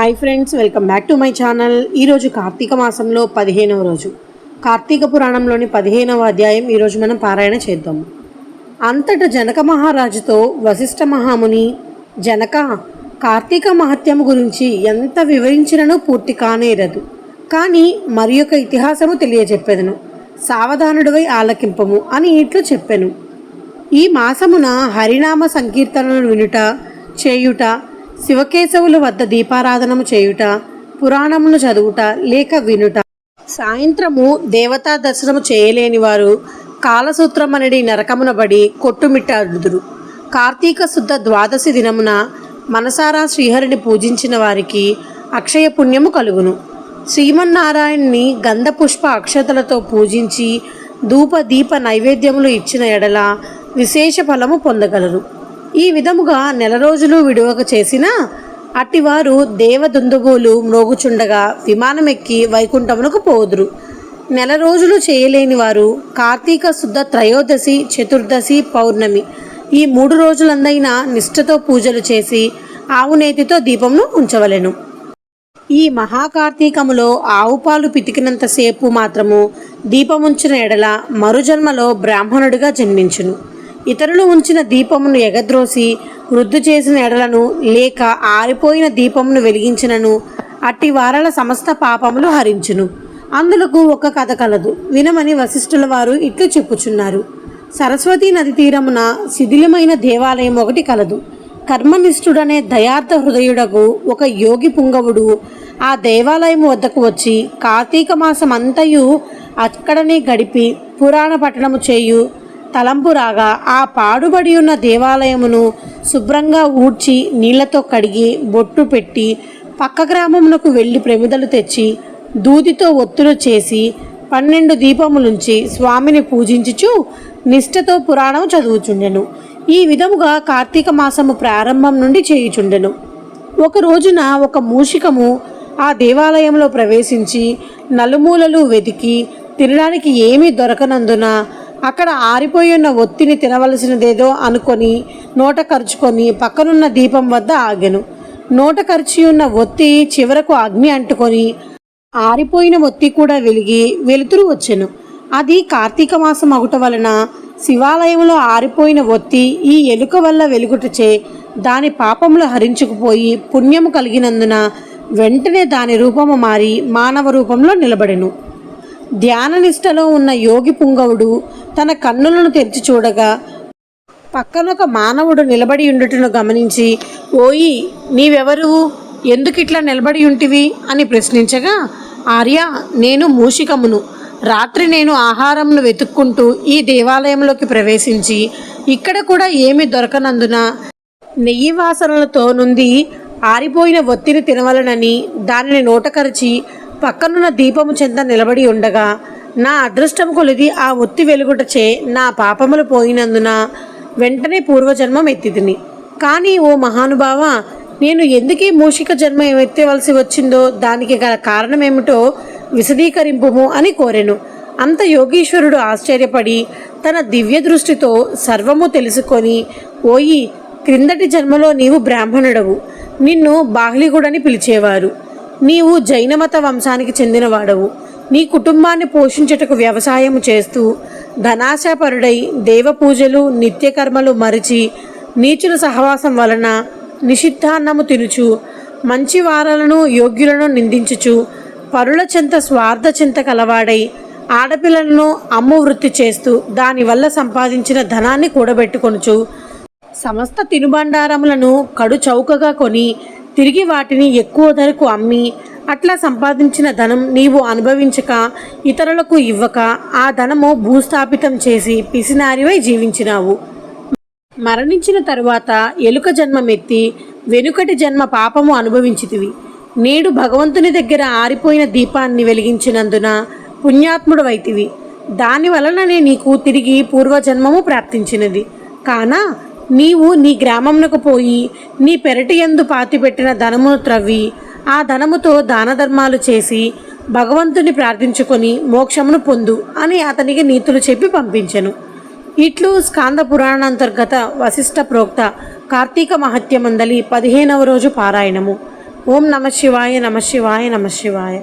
Hi friends welcome back to my channel. ఈరోజు కార్తీక మాసంలో పదిహేనవ రోజు. కార్తీక పురాణంలోని పదిహేనవ అధ్యాయం ఈరోజు మనం పారాయణ చేద్దాం. అంతట జనక మహారాజుతో వశిష్ఠ మహాముని జనక కార్తీక మహత్యము గురించి ఎంత వివరించినను పూర్తి కానేరదు. కానీ మరి యొక్క ఇతిహాసము తెలియజెప్పెదను. సావధానుడివై ఆలకింపము అని ఇట్లు చెప్పెను. ఈ మాసమున హరినామ సంకీర్తనలు వినుట చేయుట శివకేశవుల వద్ద దీపారాధనము చేయుట పురాణమును చదువుట లేక వినుట. సాయంత్రము దేవతా దర్శనము చేయలేని వారు కాలసూత్రమనడి నరకమునబడి కొట్టుమిట్టాడుదురు కార్తీక శుద్ధ ద్వాదశి దినమున మనసారా శ్రీహరిని పూజించిన వారికి అక్షయ పుణ్యము కలుగును. శ్రీమన్నారాయణ్ణి గంధపుష్ప అక్షతలతో పూజించి ధూప దీప నైవేద్యములు ఇచ్చిన ఎడల విశేష ఫలము పొందగలరు. ఈ విధముగా నెల రోజులు విడువక చేసిన అట్టివారు దేవదుందుబులు మ్రోగుచుండగా విమానమెక్కి వైకుంఠమునకు పోదురు. నెల రోజులు చేయలేని వారు కార్తీక శుద్ధ త్రయోదశి చతుర్దశి పౌర్ణమి ఈ మూడు రోజులందైనా నిష్ఠతో పూజలు చేసి ఆవు నేతితో దీపమును ఉంచవలెను. ఈ మహాకార్తీకములో ఆవు పాలు పితికినంతసేపు మాత్రము దీపముంచిన ఎడల మరుజన్మలో బ్రాహ్మణుడిగా జన్మించును. ఇతరులు ఉంచిన దీపమును ఎగద్రోసి వృద్ధి చేసిన ఎడలను లేక ఆరిపోయిన దీపమును వెలిగించినను అట్టి వారల సమస్త పాపములు హరించును. అందులకు ఒక కథ కలదు. వినమని వశిష్ఠుల వారు ఇట్లు చెప్పుచున్నారు. సరస్వతీ నది తీరమున శిథిలమైన దేవాలయం ఒకటి కలదు. కర్మనిష్ఠుడనే దయార్థ హృదయుడకు ఒక యోగి పుంగవుడు ఆ దేవాలయం వద్దకు వచ్చి కార్తీక మాసం అంతయు అక్కడనే గడిపి పురాణ పట్టణము చేయు తలంపు రాగా ఆ పాడుబడి ఉన్న దేవాలయమును శుభ్రంగా ఊడ్చి నీళ్ళతో కడిగి బొట్టు పెట్టి పక్క గ్రామమునకు వెళ్ళి ప్రమిదలు తెచ్చి దూదితో ఒత్తులు చేసి పన్నెండు దీపములుంచి స్వామిని పూజించుచు నిష్ఠతో పురాణం చదువుచుండెను. ఈ విధముగా కార్తీక మాసము ప్రారంభం నుండి చేయుచుండెను. ఒక రోజున ఒక మూషికము ఆ దేవాలయంలో ప్రవేశించి నలుమూలలు వెతికి తినడానికి ఏమీ దొరకనందున అక్కడ ఆరిపోయి ఉన్న ఒత్తిని తినవలసినదేదో అనుకొని నోట ఖర్చుకొని పక్కనున్న దీపం వద్ద ఆగెను. నోట ఖర్చు ఉన్న ఒత్తి చివరకు అగ్ని అంటుకొని ఆరిపోయిన ఒత్తి కూడా వెలిగి వెలుతురు వచ్చెను. అది కార్తీక మాసం అగుట వలన శివాలయంలో ఆరిపోయిన ఒత్తి ఈ ఎలుక వల్ల వెలుగుటచే దాని పాపములు హరించుకుపోయి పుణ్యము కలిగినందున వెంటనే దాని రూపము మారి మానవ రూపంలో నిలబడెను. ధ్యాననిష్టలో ఉన్న యోగి పుంగవుడు తన కన్నులను తెరిచి చూడగా పక్కనొక మానవుడు నిలబడి ఉండుటను గమనించి ఓయి నీవెవరు? ఎందుకు ఇట్లా నిలబడి ఉంటివి? అని ప్రశ్నించగా ఆర్య నేను మూషికమును. రాత్రి నేను ఆహారంను వెతుక్కుంటూ ఈ దేవాలయంలోకి ప్రవేశించి ఇక్కడ కూడా ఏమీ దొరకనందున? నెయ్యి వాసనలతో నుండి ఆరిపోయిన ఒత్తిని తినవలనని దానిని నోటకరిచి పక్కనున్న దీపము చెంత నిలబడి ఉండగా నా అదృష్టం కొలిది ఆ ఒత్తి వెలుగుటచే నా పాపములు పోయినందున వెంటనే పూర్వజన్మం ఎత్తిదిని కానీ ఓ మహానుభావ నేను ఎందుకే మూషిక జన్మ ఎత్తవలసి వచ్చిందో దానికి గల కారణమేమిటో విశదీకరింపుము అని కోరెను. అంత యోగీశ్వరుడు ఆశ్చర్యపడి తన దివ్య దృష్టితో సర్వము తెలుసుకొని ఓయి క్రిందటి జన్మలో నీవు బ్రాహ్మణుడవు. నిన్ను బాహ్లిగుడని పిలిచేవారు. నీవు జైనమత వంశానికి చెందినవాడవు. నీ కుటుంబాన్ని పోషించుటకు వ్యవసాయం చేస్తూ ధనాశాపరుడై దేవపూజలు నిత్యకర్మలు మరిచి నీచుల సహవాసం వలన నిషిద్ధాన్నము తినుచు మంచి వారలను యోగ్యులను నిందించుచు పరుల చెంత స్వార్థ చింత కలవాడై ఆడపిల్లలను అమ్ము వృత్తి చేస్తూ దానివల్ల సంపాదించిన ధనాన్ని కూడబెట్టుకొనుచు సమస్త తినుబండారములను కడు చౌకగా కొని తిరిగి వాటిని ఎక్కువ ధరకు అమ్మి అట్లా సంపాదించిన ధనం నీవు అనుభవించక ఇతరులకు ఇవ్వక ఆ ధనము భూస్థాపితం చేసి పిసినారివై జీవించినావు. మరణించిన తరువాత ఎలుక జన్మమెత్తి వెనుకటి జన్మ పాపము అనుభవించితివి. నేడు భగవంతుని దగ్గర ఆరిపోయిన దీపాన్ని వెలిగించినందున పుణ్యాత్ముడు వైతివి దాని వలననే నీకు తిరిగి పూర్వజన్మము ప్రాప్తించినది. కానా నీవు నీ గ్రామమునకు పోయి నీ పెరటి ఎందు పాతిపెట్టిన ధనమును త్రవ్వి ఆ ధనముతో దాన ధర్మాలు చేసి భగవంతుని ప్రార్థించుకొని మోక్షమును పొందు అని అతనికి నీతులు చెప్పి పంపించెను. ఇట్లు స్కాంద పురాణాంతర్గత వశిష్ట ప్రోక్త కార్తీక మహత్యమందలి పదిహేనవ రోజు పారాయణము. ఓం నమ శివాయ నమ శివాయ నమ శివాయ.